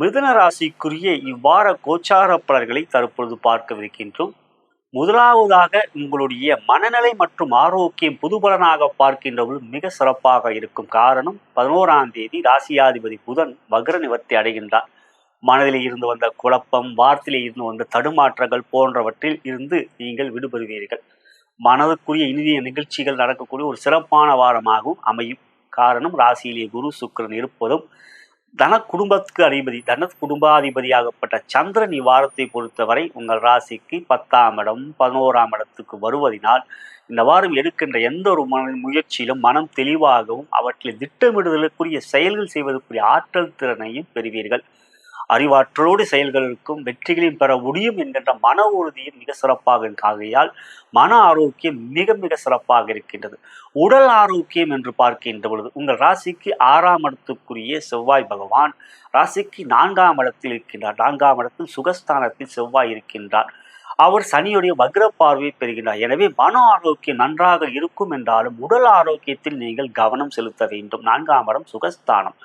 மிதுன ராசிக்குரிய இவ்வார கோச்சார பலன்களை தற்பொழுது பார்க்கவிருக்கின்றோம். முதலாவதாக உங்களுடைய மனநிலை மற்றும் ஆரோக்கியம் புதுபலனாக பார்க்கின்றவர்கள் மிக சிறப்பாக இருக்கும் காரணம் பதினோராம் தேதி ராசியாதிபதி புதன் வக்ர நிவர்த்தி அடைகின்றார். மனதில் இருந்து வந்த குழப்பம் வார்த்தையில் இருந்து வந்த தடுமாற்றங்கள் போன்றவற்றில் இருந்து நீங்கள் விடுபடுவீர்கள். மனதுக்குரிய இனிய நிகழ்ச்சிகள் நடக்கக்கூடிய ஒரு சிறப்பான வாரமாகவும் அமையும். காரணம் ராசியிலே குரு சுக்கிரன் இருப்பதும் தன குடும்பத்துக்கு அதிபதி தன குடும்பாதிபதியாகப்பட்ட சந்திரன் இவ்வாரத்தை பொறுத்தவரை உங்கள் ராசிக்கு பத்தாம் இடம் பதினோராம் இடத்துக்கு வருவதினால் இந்த வாரம் எடுக்கின்ற எந்த ஒரு மன முயற்சியிலும் மனம் தெளிவாகவும் அவற்றில் திட்டமிடுதலுக்குரிய செயல்கள் செய்வதற்குரிய ஆற்றல் திறனையும் பெறுவீர்கள். அறிவாற்றலோடு செயல்களுக்கும் வெற்றிகளையும் பெற முடியும் என்கின்ற மன உறுதியும் மிக சிறப்பாக ஆகையால் மன ஆரோக்கியம் மிக மிக சிறப்பாக இருக்கின்றது. உடல் ஆரோக்கியம் என்று பார்க்கின்ற பொழுது உங்கள் ராசிக்கு ஆறாம் இடத்துக்குரிய செவ்வாய் பகவான் ராசிக்கு நான்காம் இடத்தில் இருக்கின்றார். நான்காம் இடத்தில் சுகஸ்தானத்தில் செவ்வாய் இருக்கின்றார். அவர் சனியுடைய வக்ர பார்வை பெறுகின்றார். எனவே மன ஆரோக்கியம் நன்றாக இருக்கும் என்றாலும் உடல் ஆரோக்கியத்தில் நீங்கள் கவனம் செலுத்த வேண்டும். நான்காம் இடம் சுகஸ்தானம்.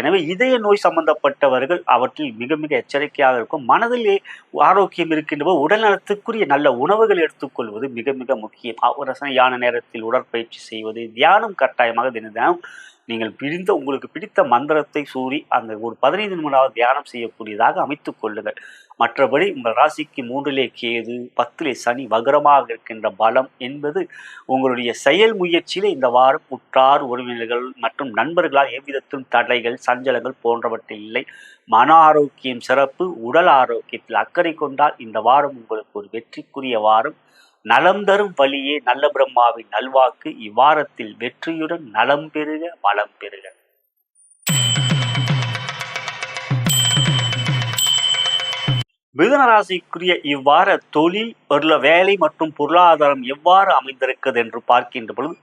எனவே இதய நோய் சம்பந்தப்பட்டவர்கள் அவற்றில் மிக மிக எச்சரிக்கையாக இருக்கும். மனதிலே ஆரோக்கியம் இருக்கின்ற உடல் நலத்துக்குரிய நல்ல உணவுகள் எடுத்துக்கொள்வது மிக மிக முக்கியம். ஒரு ரசனையான நேரத்தில் உடற்பயிற்சி செய்வது தியானம் கட்டாயமாக தினம் நீங்கள் பிரிந்த உங்களுக்கு பிடித்த மந்திரத்தை சூறி அந்த ஒரு பதினைந்து நிமிடம் தியானம் செய்யக்கூடியதாக அமைத்துக் கொள்ளுங்கள். மற்றபடி உங்கள் ராசிக்கு மூன்றிலே கேது பத்திலே சனி வகரமாக இருக்கின்ற பலம் என்பது உங்களுடைய செயல் முயற்சியிலே இந்த வாரம் உற்றார் உறவினர்கள் மற்றும் நண்பர்களால் எவ்விதத்திலும் தடைகள் சஞ்சலங்கள் போன்றவற்றில் இல்லை. மன ஆரோக்கியம் சிறப்பு உடல் ஆரோக்கியத்தில் அக்கறை கொண்டால் இந்த வாரம் உங்களுக்கு ஒரு வெற்றிக்குரிய வாரம். நலம் தரும் வழியே நல்ல பிரம்மாவின் நல்வாக்கு இவ்வாரத்தில் வெற்றியுடன் நலம் பெறுக வளம் பெறுக. மிதுனராசிக்குரிய இவ்வார தொழில் பொருள வேலை மற்றும் பொருளாதாரம் எவ்வாறு அமைந்திருக்கிறது என்று பார்க்கின்ற பொழுது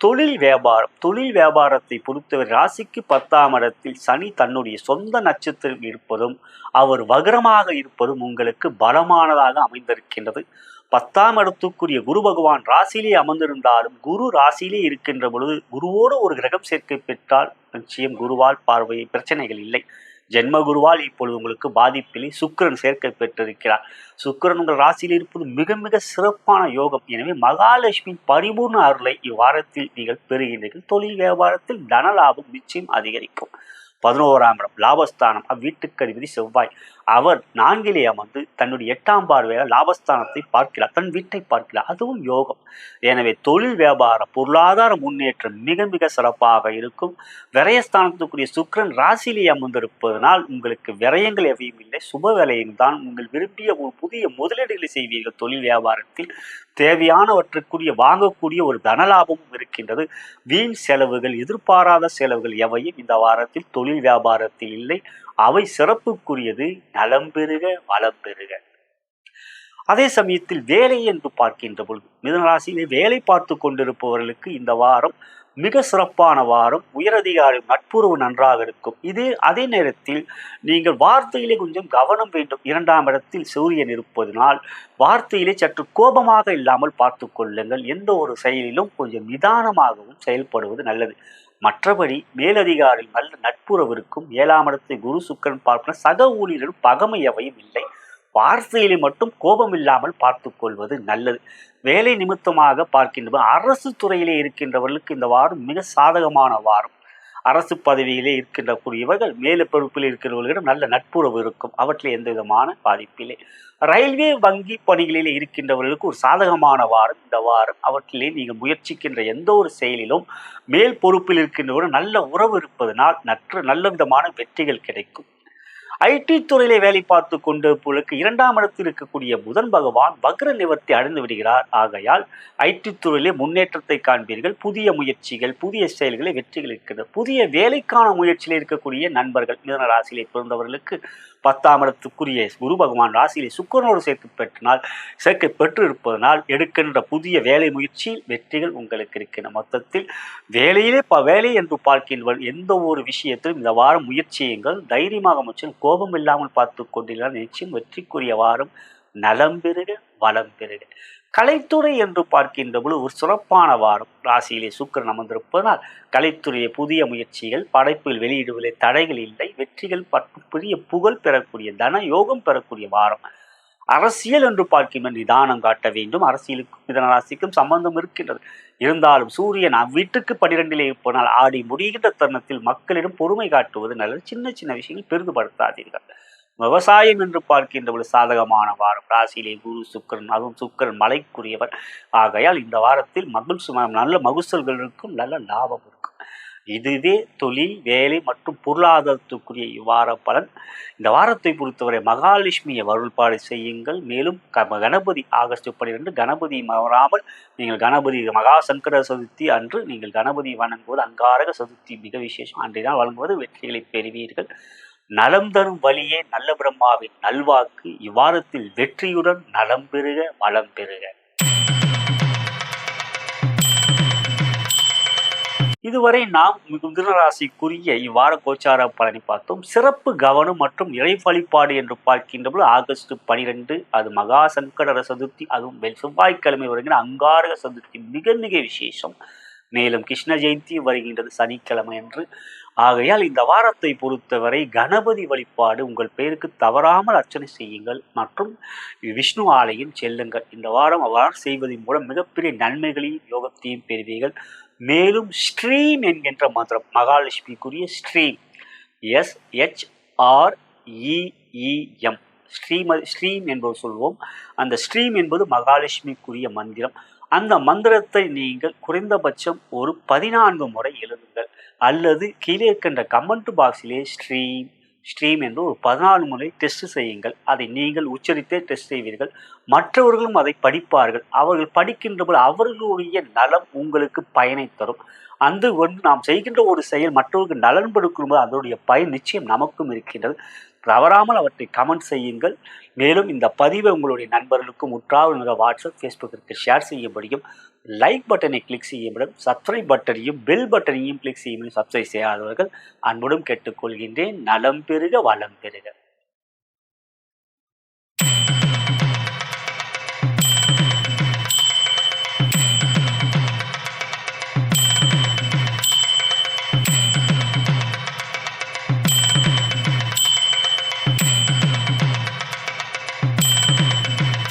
தொழில் வியாபாரம் தொழில் வியாபாரத்தை பொறுத்தவரை ராசிக்கு பத்தாம் இடத்தில் சனி தன்னுடைய சொந்த நட்சத்திரம் இருப்பதும் அவர் வகரமாக இருப்பதும் உங்களுக்கு பலமானதாக அமைந்திருக்கின்றது. பத்தாம் இடத்துக்குரிய குரு பகவான் ராசியிலே அமர்ந்திருந்தாலும் குரு ராசியிலே இருக்கின்ற பொழுது குருவோடு ஒரு கிரகம் சேர்க்கை பெற்றால் நிச்சயம் குருவால் பார்வை பிரச்சனைகள் இல்லை. ஜென்மகுருவால் இப்பொழுது உங்களுக்கு பாதிப்பிலே சுக்கிரன் சேர்க்கை பெற்றிருக்கிறார். சுக்கிரன் உங்கள் ராசியில் இருப்பது மிக மிக சிறப்பான யோகம். எனவே மகாலட்சுமியின் பரிபூர்ண அருளை இவ்வாரத்தில் நீங்கள் பெறுகின்றீர்கள். தொழில் வியாபாரத்தில் தனலாபம் நிச்சயம் அதிகரிக்கும். பதினோராம் இடம் லாபஸ்தானம். அவ்வீட்டுக்கு அதிபதி செவ்வாய். அவர் நான்கிலே அமர்ந்து தன்னுடைய எட்டாம் பார்வையாக லாபஸ்தானத்தை பார்க்கிறார். தன் வீட்டை பார்க்கிறார். அதுவும் யோகம். எனவே தொழில் வியாபார பொருளாதார முன்னேற்றம் மிக மிக சிறப்பாக இருக்கும். விரயஸ்தானத்துக்குரிய சுக்கரன் ராசியிலே அமர்ந்திருப்பதனால் உங்களுக்கு விரயங்கள் எவையும் இல்லை. சுப வேலையும் தான் உங்கள் விரும்பிய ஒரு புதிய முதலீடுகளை செய்வீர்கள். தொழில் வியாபாரத்தில் தேவையானவற்றுக்குரிய வாங்கக்கூடிய ஒரு தனலாபமும் இருக்கின்றது. வீண் செலவுகள் எதிர்பாராத செலவுகள் எவையும் இந்த வாரத்தில் தொழில் வியாபாரத்தில் இல்லை. அவை சிறப்புக்குரியது நலம் பெறுக வளம் பெறுக. அதே சமயத்தில் வேலை என்று பார்க்கின்ற பொழுது மிதனராசியிலே வேலை பார்த்து கொண்டிருப்பவர்களுக்கு இந்த வாரம் மிக சிறப்பான வாரம். உயரதிகாரி நட்புறவு நன்றாக இருக்கும். இது அதே நேரத்தில் நீங்கள் வார்த்தையிலே கொஞ்சம் கவனம் வேண்டும். இரண்டாம் இடத்தில் சூரியன் இருப்பதனால் வார்த்தையிலே சற்று கோபமாக இல்லாமல் பார்த்து கொள்ளுங்கள். எந்த ஒரு செயலிலும் கொஞ்சம் நிதானமாகவும் செயல்படுவது நல்லது. மற்றபடி மேலதிகாரி நல்ல நட்புறவிற்கும் ஏழாமடத்தை ஏழாம் இடத்தை குரு சுக்கரன் பார்ப்பன சக ஊழியர்கள் பகமை எவையும் இல்லை. வார்த்தையிலே மட்டும் கோபம் இல்லாமல் பார்த்து கொள்வது நல்லது. வேலை நிமித்தமாக பார்க்கின்றவர் அரசு துறையிலே இருக்கின்றவர்களுக்கு இந்த வாரம் மிக சாதகமான வாரம். அரசு பதவியிலே இருக்கின்ற கூடியவர்கள் மேல பொறுப்பில் இருக்கிறவர்களிடம் நல்ல நட்புறவு இருக்கும். அவற்றில் எந்த விதமான பாதிப்பில்லை ரயில்வே வங்கி பணிகளிலே இருக்கின்றவர்களுக்கு ஒரு சாதகமான வாரம் இந்த வாரம். அவற்றிலே நீங்கள் முயற்சிக்கின்ற எந்த ஒரு செயலிலும் மேல் பொறுப்பில் இருக்கின்றவர்கள் நல்ல உறவு இருப்பதனால் நற்று நல்ல விதமான வெற்றிகள் கிடைக்கும். ஐடி துறையிலே வேலை பார்த்து கொண்டிருப்பவர்களுக்கு இரண்டாம் இடத்தில் இருக்கக்கூடிய புதன் பகவான் வக்ர நிவர்த்தி அடைந்து விடுகிறார். ஆகையால் ஐடி துறையிலே முன்னேற்றத்தை காண்பீர்கள். புதிய முயற்சிகள் புதிய செயல்களை வெற்றிகள் இருக்கிறது. புதிய வேலைக்கான முயற்சியில் இருக்கக்கூடிய நண்பர்கள் மிதன ராசியிலே பிறந்தவர்களுக்கு பத்தாம் இடத்துக்குரிய குரு பகவான் ராசியிலே சுக்கரனோடு சேர்த்து பெற்றினால் சேர்க்கை பெற்று இருப்பதனால் எடுக்கின்ற புதிய வேலை முயற்சியில் வெற்றிகள் உங்களுக்கு இருக்கின்ற மொத்தத்தில் வேலையிலே ப வேலை என்று பார்க்கின்ற எந்த ஒரு விஷயத்திலும் இந்த வாரம் முயற்சியுங்கள் தைரியமாக முச்சும் கோபம் இல்லாமல் பார்த்து கொண்டிருந்தால் நிச்சயம் வெற்றிக்குரிய வாரம் நலம் பெறுக வளம் பெறுக. கலைத்துறை என்று பார்க்கின்ற பொழுது ஒரு சிறப்பான வாரம். ராசியிலே சுக்கரன் அமர்ந்திருப்பதனால் கலைத்துறையை புதிய முயற்சிகள் படைப்புகள் வெளியிடுவதில் தடைகள் இல்லை. வெற்றிகள் மற்றும் பெரிய புகழ் பெறக்கூடிய தன யோகம் பெறக்கூடிய வாரம். அரசியல் என்று பார்க்கின்ற நிதானம் காட்ட வேண்டும். அரசியலுக்கும் மிதன ராசிக்கும் சம்பந்தம் இருக்கின்றது. இருந்தாலும் சூரியன் வீட்டுக்கு பன்னிரெண்டிலே போனால் ஆடி முடிகின்ற தருணத்தில் மக்களிடம் பொறுமை காட்டுவது நல்லது. சின்ன சின்ன விஷயங்கள் பெரிதுபடுத்தாதீர்கள். விவசாயம் என்று பார்க்கின்ற ஒரு சாதகமான வாரம். ராசியிலே குரு சுக்கரன் அதுவும் சுக்கரன் மலைக்குரியவர். ஆகையால் இந்த வாரத்தில் மகிழ்ச்சி நல்ல மகுசல்கள் இருக்கும் நல்ல லாபம் இருக்கும். இதுவே தொழில் வேலை மற்றும் பொருளாதாரத்துக்குரிய இவ்வார பலன். இந்த வாரத்தை பொறுத்தவரை மகாலட்சுமியை வருள்பாடு செய்யுங்கள். மேலும் கணபதி ஆகஸ்ட் பன்னிரெண்டு கணபதி மறாமல் நீங்கள் கணபதி மகா சங்கர சதுர்த்தி அன்று நீங்கள் கணபதி வணங்குவது அங்காரக சதுர்த்தி மிக விசேஷம். அன்றைதான் வழங்குவது வெற்றிகளை பெறுவீர்கள். நலம் தரும் வழியே நல்ல பிரம்மாவின் நல்வாக்கு. இவ்வாரத்தில் வெற்றியுடன் நலம் பெறுக வளம் பெறுக. இதுவரை நாம் மிதுனராசிக்குரிய இவ்வார கோச்சார பலனை பார்த்தோம். சிறப்பு கவனம் மற்றும் இறை வழிபாடு என்று பார்க்கின்ற ஆகஸ்ட் பனிரெண்டு அது மகா சங்கடர சதுர்த்தி அதுவும் செவ்வாய்க்கிழமை வருகிற அங்காரக சதுர்த்தி மிக மிக விசேஷம். மேலும் கிருஷ்ண ஜெயந்தி வருகின்றது சனிக்கிழமை என்று ஆகையால் இந்த வாரத்தை பொறுத்தவரை கணபதி வழிபாடு உங்கள் பெயருக்கு தவறாமல் அர்ச்சனை செய்யுங்கள் மற்றும் விஷ்ணு ஆலயம் செல்லுங்கள். இந்த வாரம் அவ்வாறு செய்வதன் மூலம் மிகப்பெரிய நன்மைகளையும் யோகத்தையும் பெறுவீர்கள். மேலும் ஸ்ட்ரீம் என்கின்ற மந்திரம் மகாலட்சுமிக்குரிய stream. S H R E E M ஸ்ரீம ஸ்ரீம் என்பது சொல்வோம். அந்த ஸ்ட்ரீம் என்பது மகாலட்சுமிக்குரிய மந்திரம். அந்த மந்திரத்தை நீங்கள் குறைந்தபட்சம் ஒரு பதினான்கு முறை எழுதுங்கள். அல்லது கீழே இருக்கின்ற கமெண்ட் பாக்ஸிலே ஸ்ட்ரீம் ஸ்ட்ரீம் என்று ஒரு பதினாலு முறை டெஸ்ட் செய்யுங்கள். அதை நீங்கள் உச்சரித்தே டெஸ்ட் செய்வீர்கள். மற்றவர்களும் அதை படிப்பார்கள். அவர்கள் படிக்கின்ற போது அவர்களுடைய நலம் உங்களுக்கு பயனை தரும். அந்த ஒன்று நாம் செய்கின்ற ஒரு செயல் மற்றவர்களுக்கு நலன் படுக்கும்போது அதனுடைய பயன் நிச்சயம் நமக்கும் இருக்கின்றது. தவறாமல் அவற்றை கமெண்ட் செய்யுங்கள். மேலும் இந்த பதிவை உங்களுடைய நண்பர்களுக்கும் உற்றாவுங்க வாட்ஸ்அப் ஃபேஸ்புக்கிற்கு ஷேர் செய்யப்படியும் லைக் பட்டனை கிளிக் செய்யப்படும் சப்ஸ்கிரைப் பட்டனையும் பெல் பட்டனையும் கிளிக் செய்யும் சப்ஸ்கிரைப் செய்யாதவர்கள் அன்புடன் கேட்டுக்கொள்கின்றேன். நலம் பெருக வளம் பெருக.